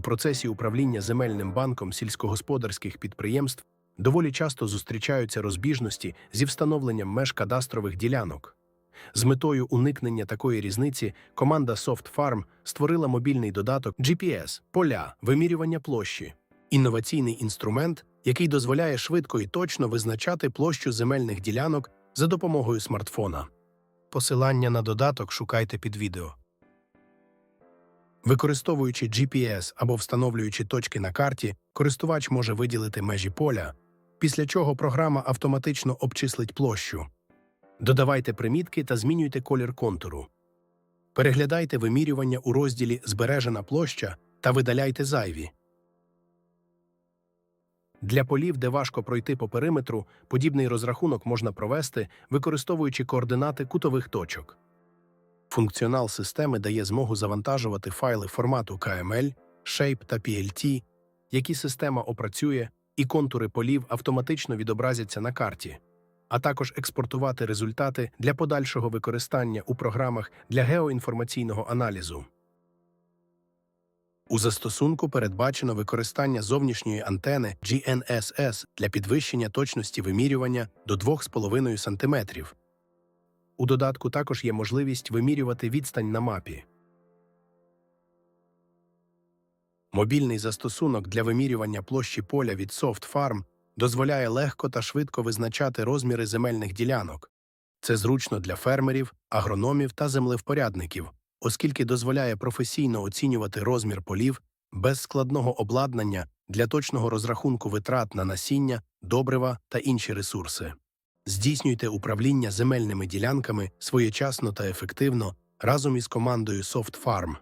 процесі управління земельним банком сільськогосподарських підприємств доволі часто зустрічаються розбіжності зі встановленням меж кадастрових ділянок. З метою уникнення такої різниці команда SoftFarm створила мобільний додаток GPS поля вимірювання площі, інноваційний інструмент, який дозволяє швидко і точно визначати площу земельних ділянок за допомогою смартфона. Посилання на додаток шукайте під відео. Використовуючи GPS або встановлюючи точки на карті, користувач може виділити межі поля, після чого програма автоматично обчислить площу. Додавайте примітки та змінюйте колір контуру. Переглядайте вимірювання у розділі Збережена площа та видаляйте зайві. Для полів, де важко пройти по периметру, подібний розрахунок можна провести, використовуючи координати кутових точок. Функціонал системи дає змогу завантажувати файли формату KML, Shape та PLT, які система опрацює, і контури полів автоматично відобразяться на карті, а також експортувати результати для подальшого використання у програмах для геоінформаційного аналізу. У застосунку передбачено використання зовнішньої антени GNSS для підвищення точності вимірювання до 2,5 см. У додатку також є можливість вимірювати відстань на мапі. Мобільний застосунок для вимірювання площі поля від SoftFarm дозволяє легко та швидко визначати розміри земельних ділянок. Це зручно для фермерів, агрономів та землевпорядників, оскільки дозволяє професійно оцінювати розмір полів без складного обладнання для точного розрахунку витрат на насіння, добрива та інші ресурси. Здійснюйте управління земельними ділянками своєчасно та ефективно разом із командою SoftFarm.